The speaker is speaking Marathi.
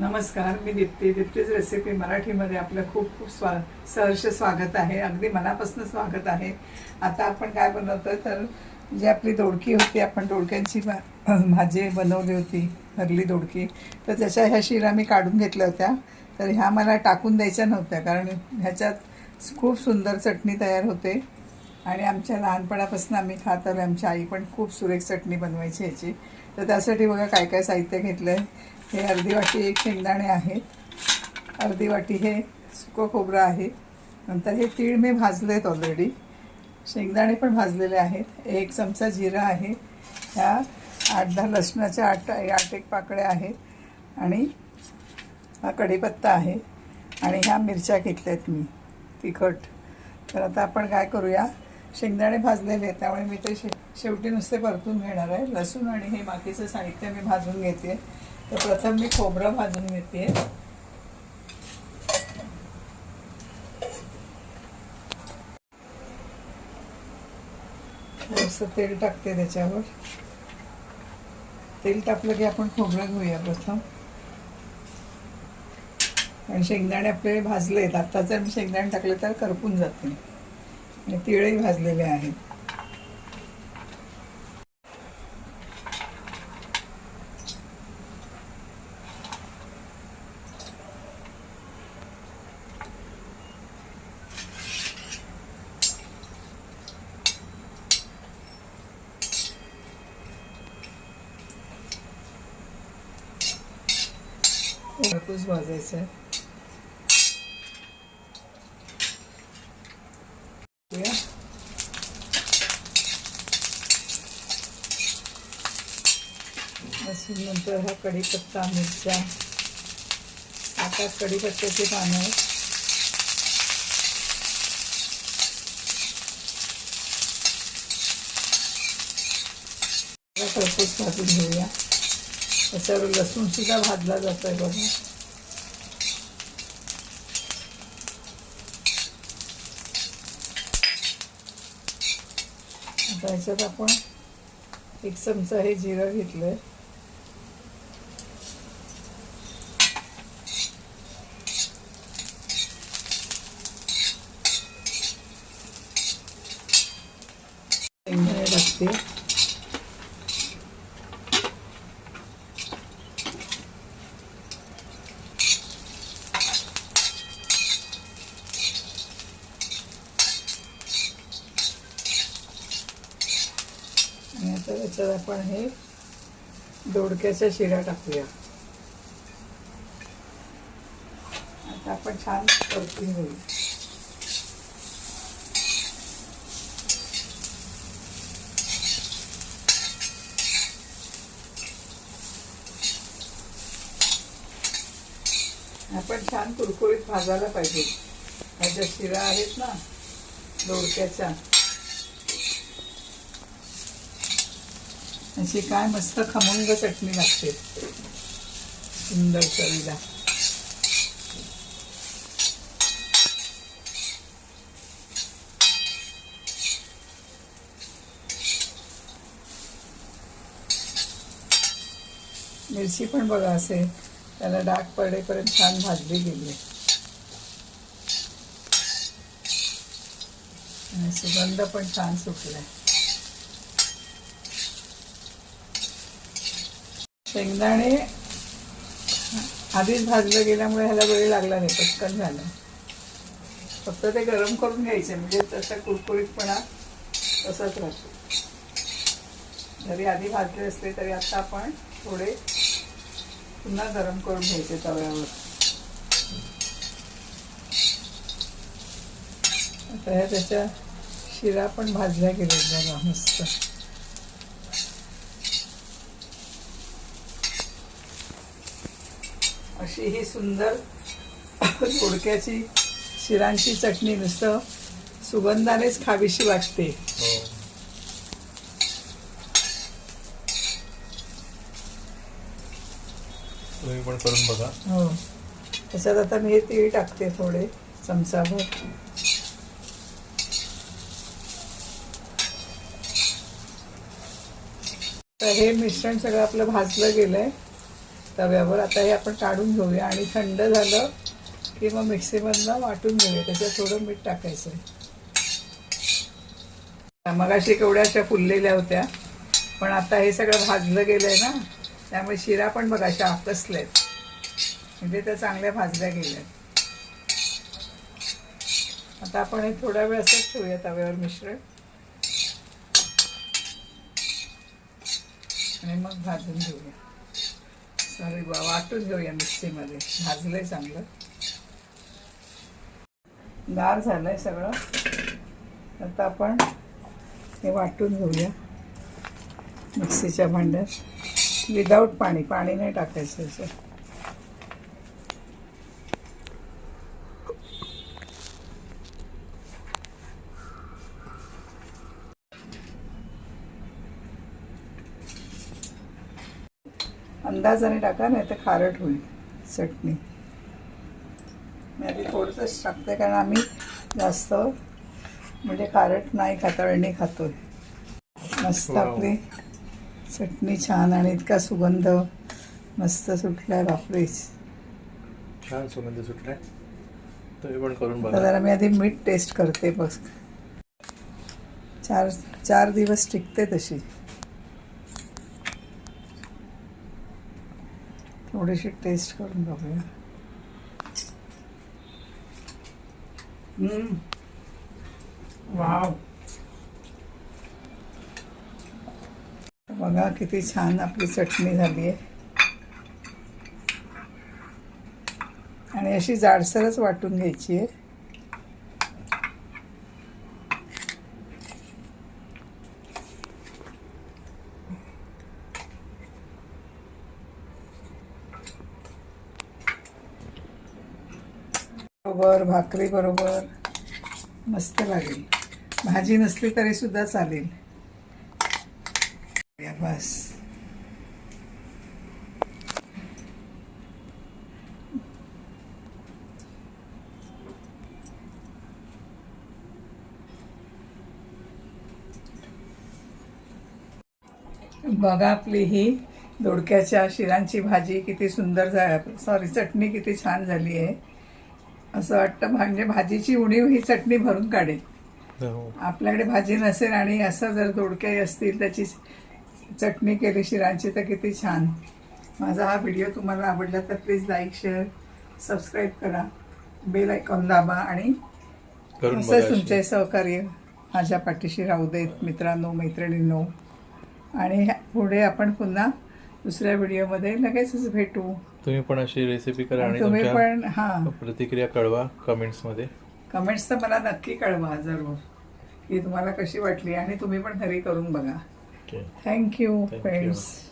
नमस्कार मी दीप्ती. दीप्तीज रेसिपी मराठीमध्ये आपलं खूप खूप स्वा सहर्ष स्वागत आहे. अगदी मनापासून स्वागत आहे. आता आपण काय बनवतो तर जी आपली दोडकी होती आपण दोडक्यांची भाजी बनवली होती भरली दोडकी तर त्याच्या ह्या शिरा मी काढून घेतल्या होत्या. तर ह्या मला टाकून द्यायच्या नव्हत्या कारण ह्याच्यात खूप सुंदर चटणी तयार होते. आणि आमच्या लहानपणापासून आम्ही खात आलो आमची आई पण खूप सुरेख चटणी बनवायची ह्याची. तर त्यासाठी बघा काय काय साहित्य घेतलं आहे हे अर्धी वाटी एक शेंगदाणे आहेत. अर्धी वाटी हे सुकं खोबरं आहे. नंतर हे तीळ मी भाजलेत ऑलरेडी शेंगदाणे पण भाजलेले आहेत. एक चमचा जिरा आहे. ह्या आठ दहा लसणाच्या आठ आठ एक पाकळ्या आहेत. आणि हा कढीपत्ता आहे. आणि ह्या मिरच्या घेतल्या आहेत मी. तिखट. तर आता आपण काय करूया? शेंगदाणे भाजलेले आहेत. त्यामुळे मी ते शे शेवटी नुसते परतून घेणार आहे. लसूण आणि हे बाकीचं साहित्य मी भाजून घेते. तर प्रथम मी खोबरं भाजून घेते. थोडंसं तेल टाकते त्याच्यावर. तेल टाकलं की आपण खोबरं घेऊया प्रथम. आणि शेंगदाणे आपले भाजले आहेत आता जर मी शेंगदाणे टाकले तर करपून जाते आणि तिळही भाजलेले आहेत. खरपूस भाजायचा आहे. लसूण नंतर हा कढीपत्ता मिरच्या. आता कढीपत्त्याची पानं आहेत. जरा भाजून घेऊया. त्याच्यावर लसूण सुद्धा भाजला जातोय बघा. आता ह्याच्यात आपण एक चमचा हे जिरं घेतलंय. शेंगदाणे लागते आणि आता त्याच्यात आपण हे दोडक्याच्या शिरा टाकूया. आता आपण छान परतून घेऊ. आपण छान कुरकुरीत भाजायला पाहिजे. ह्या ज्या शिरा आहेत ना दोडक्याच्या. अशी काय मस्त खमंग चटणी लागते. सुंदर चवीला. मिरची पण बघा असे त्याला डाग पडेपर्यंत छान भाजली गेली. आणि सुगंध पण छान सुटलाय. शेंगदाणे आधीच भाजलं गेल्यामुळे ह्याला वेळ लागला नाही पटकन झालं. फक्त ते गरम करून घ्यायचे म्हणजे तसा कुरकुरीतपणा तसाच राहतो. जरी आधी भाजले असले तरी आता आपण थोडे पुन्हा गरम करून घ्यायचे तव्यावर. आता ह्या त्याच्या शिरा पण भाजल्या गेल्या बघा मस्त. अशी ही सुंदर दोडक्याची शिरांची चटणी नुसतं सुगंधानेच खावीशी वाटते. तुम्ही पण करून बघा. हो. त्याच्यात आता मी हे तीळ टाकते थोडे चमचाभर. तर हे मिश्रण सगळं आपलं भाजलं गेलंय. तव्यावर. आता हे आपण काढून घेऊया आणि थंड झालं की मग मिक्सीमधनं वाटून घेऊया. त्याच्यात थोडं मीठ टाकायचं. मगाशी केवढ्या अशा फुललेल्या होत्या पण आता हे सगळं भाजलं गेलंय ना त्यामुळे शिरा पण बघा अशा आकसल्यात म्हणजे त्या चांगल्या भाजल्या गेल्यात. आता आपण हे थोडा वेळ असंच ठेवूया तव्यावर मिश्रण. आणि मग भाजून घेऊया. सॉरी बा वाटून घेऊया मिक्सीमध्ये. भाजलंय चांगलं. गार झालंय सगळं. आता आपण हे वाटून घेऊया मिक्सीच्या भांड्यात. विदाऊट पाणी पाणी नाही टाकायचं असं. अंदाजाने टाका नाही तर खारट होईल चटणी. मी आधी थोडंसंच टाकते कारण आम्ही जास्त म्हणजे खारट नाही खाताळणी खातोय. मस्त. आपली चटणी छान आणि इतका सुगंध मस्त सुटलाय बापरेच छान सुगंध सुटलाय. तुम्ही पण करून बघा. जरा मी आधी मीठ टेस्ट करते बघ. चार चार दिवस टिकते तशी. थोडीशी टेस्ट करून बघूया. वाव बघा किती छान आपली चटणी झाली आहे. आणि अशी जाडसरच वाटून घ्यायची आहे. बरोबर भाकरी बरोबर मस्त लागेल. भाजी नसली तरी सुद्धा चालेल. बस. बघा आपली ही दोडक्याच्या शिरांची भाजी किती सुंदर झा सॉरी चटणी किती छान झाली आहे. असं वाटतं म्हणजे भाजीची उणीव ही चटणी भरून काढेल हो. आपल्याकडे भाजी नसेल आणि असं जर दोडके असतील त्याची चटणी केली शिरांची तर किती छान माझा हा व्हिडिओ तुम्हाला आवडला तर प्लीज लाईक शेअर सबस्क्राईब करा बेल आयकॉन दाबा आणि असंच बघा तुमचे. सहकार्य माझ्या पाठीशी राहू देत मित्रांनो मैत्रिणींनो आणि पुढे आपण पुन्हा दुसऱ्या व्हिडिओमध्ये लगेचच भेटू. तुम्ही पण अशी रेसिपी करा आणि तुम्ही पण हां. प्रतिक्रिया कळवा कमेंट्समध्ये. कमेंट्स तर मला नक्की कळवा जरूर. की तुम्हाला कशी वाटली आणि तुम्ही पण घरी करून बघा. थँक्यू. फ्रेंड्स